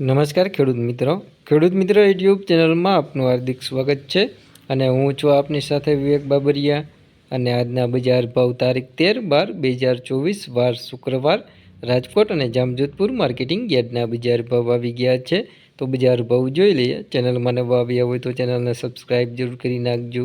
નમસ્કાર ખેડૂત મિત્રો. ખેડૂત મિત્રો યુટ્યુબ ચેનલમાં આપનું હાર્દિક સ્વાગત છે અને હું છું આપની સાથે વિવેક બાબરિયા અને આજના બજાર ભાવ તારીખ તેર બાર બે હજાર ચોવીસ વાર શુક્રવાર રાજકોટ અને જામજોધપુર માર્કેટિંગ યાર્ડના બજાર ભાવ આવી ગયા છે. તો બજાર ભાવ જોઈ લઈએ. ચેનલમાં નવા આવ્યા હોય તો ચેનલને સબસ્ક્રાઈબ જરૂર કરી નાખજો.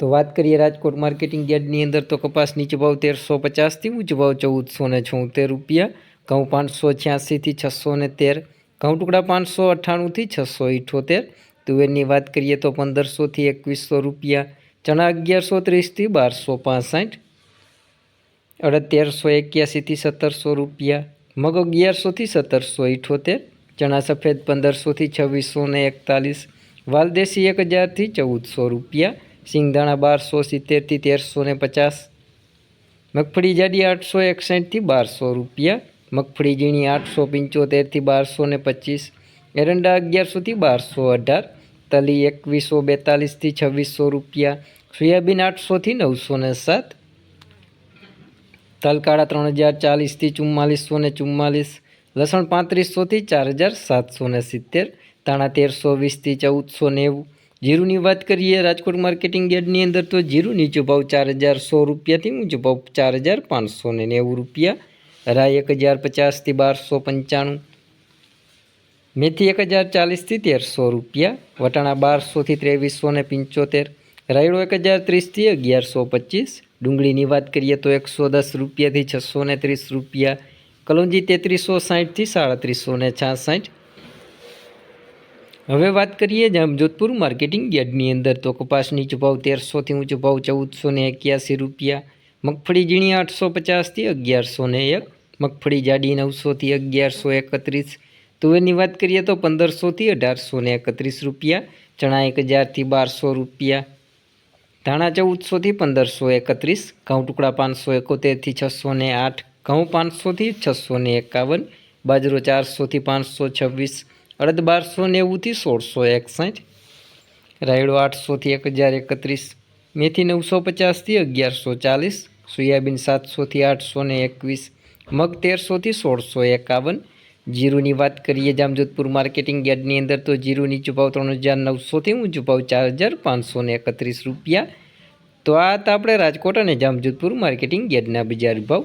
તો વાત કરીએ રાજકોટ માર્કેટિંગ યાર્ડની અંદર તો કપાસ નીચે ભાવ તેરસો પચાસથી ઊંચો ભાવ ચૌદસો ને છોતેર રૂપિયા. ઘઉં પાંચસો છ્યાસીથી છસો ને તેર. ઘઉં ટુકડા પાંચસો અઠ્ઠાણુંથી છસો ઇઠોતેર. તુવેરની વાત કરીએ તો પંદરસોથી એકવીસો રૂપિયા. ચણા અગિયારસો ત્રીસથી બારસો પાસઠ. અડદ તેરસો એક્યાસીથી સત્તરસો રૂપિયા. મગ અગિયારસોથી સત્તરસો ઇઠોતેર. ચણા સફેદ પંદરસોથી છવ્વીસો ને એકતાલીસ. વાલદેશી એક હજારથી ચૌદસો રૂપિયા. સિંગદાણા બારસો સિત્તેરથી તેરસો ને પચાસ. મગફળી જાડી આઠસો એકસઠથી બારસો રૂપિયા. મગફળી ઝીણી આઠસો પંચોતેરથી બારસો ને પચીસ. એરંડા અગિયારસોથી બારસો અઢાર. તલી એકવીસો બેતાલીસથી છવ્વીસો રૂપિયા. સોયાબીન આઠસોથી નવસો ને સાત. તલકાળા ત્રણ હજાર ચાલીસથી ચુમ્માલીસો ને ચુમ્માલીસ. લસણ પાંત્રીસોથી ચાર હજાર સાતસો ને સિત્તેર. તાણા તેરસો વીસથી ચૌદસો નેવું. જીરુની વાત કરીએ, રાજકોટ માર્કેટિંગ યાર્ડની અંદર તો જીરું નીચો ભાવ ચાર હજાર સો રૂપિયાથી ઊંચો ભાવ ચાર હજાર પાંચસો ને નેવું રૂપિયા. રાય એક હજાર પચાસથી બારસો પંચાણું. મેથી એક હજાર ચાલીસથી તેરસો રૂપિયા. વટાણા બારસોથી ત્રેવીસો ને પંચોતેર. રાયડો એક હજાર ત્રીસથી અગિયારસો પચીસ. ડુંગળીની વાત કરીએ તો એકસો દસ રૂપિયાથી છસો ને ત્રીસ રૂપિયા. કલોંજી તેત્રીસો સાઠથી સાડત્રીસો ને છાસઠ. હવે વાત કરીએ જામજોધપુર માર્કેટિંગ યાર્ડની અંદર તો કપાસની નીચો તેરસોથી ઊંચો ભાવ ચૌદસો ને એક્યાસી રૂપિયા, મગફળી ઝીણી આઠસો પચાસથી અગિયારસો ને એક, મગફળી જાડી નવસોથી અગિયારસો એકત્રીસ. તુવેરની વાત કરીએ તો પંદરસોથી અઢારસો ને એકત્રીસ રૂપિયા, ચણા એક હજારથી બારસો રૂપિયા. ધાણા ચૌદસોથી પંદરસો એકત્રીસ, ઘઉં ટુકડા પાંચસો એકોતેરથી છસો ને આઠ, ઘઉં પાંચસોથી છસો ને એકાવન, બાજરો ચારસોથી પાંચસો છવ્વીસ અડદ બારસો નેવુંથી સોળસો એકસઠ, રાયડો આઠસોથી એક હજાર એકત્રીસ, મેથી નવસો પચાસથી અગિયારસો ચાલીસ, સોયાબીન સાતસોથી આઠસો ને એકવીસ, મગ તેરસોથી સોળસો એકાવન, જીરુની વાત કરીએ જામજોધપુર માર્કેટિંગ યાર્ડની અંદર તો જીરુની ચૂપાવ ત્રણ હજાર નવસોથી ઊંચું ભાવ ચાર હજાર પાંચસો ને એકત્રીસ રૂપિયા. તો આ હતા આપણે રાજકોટ અને જામજોધપુર માર્કેટિંગ યાર્ડના બજાર ભાવ.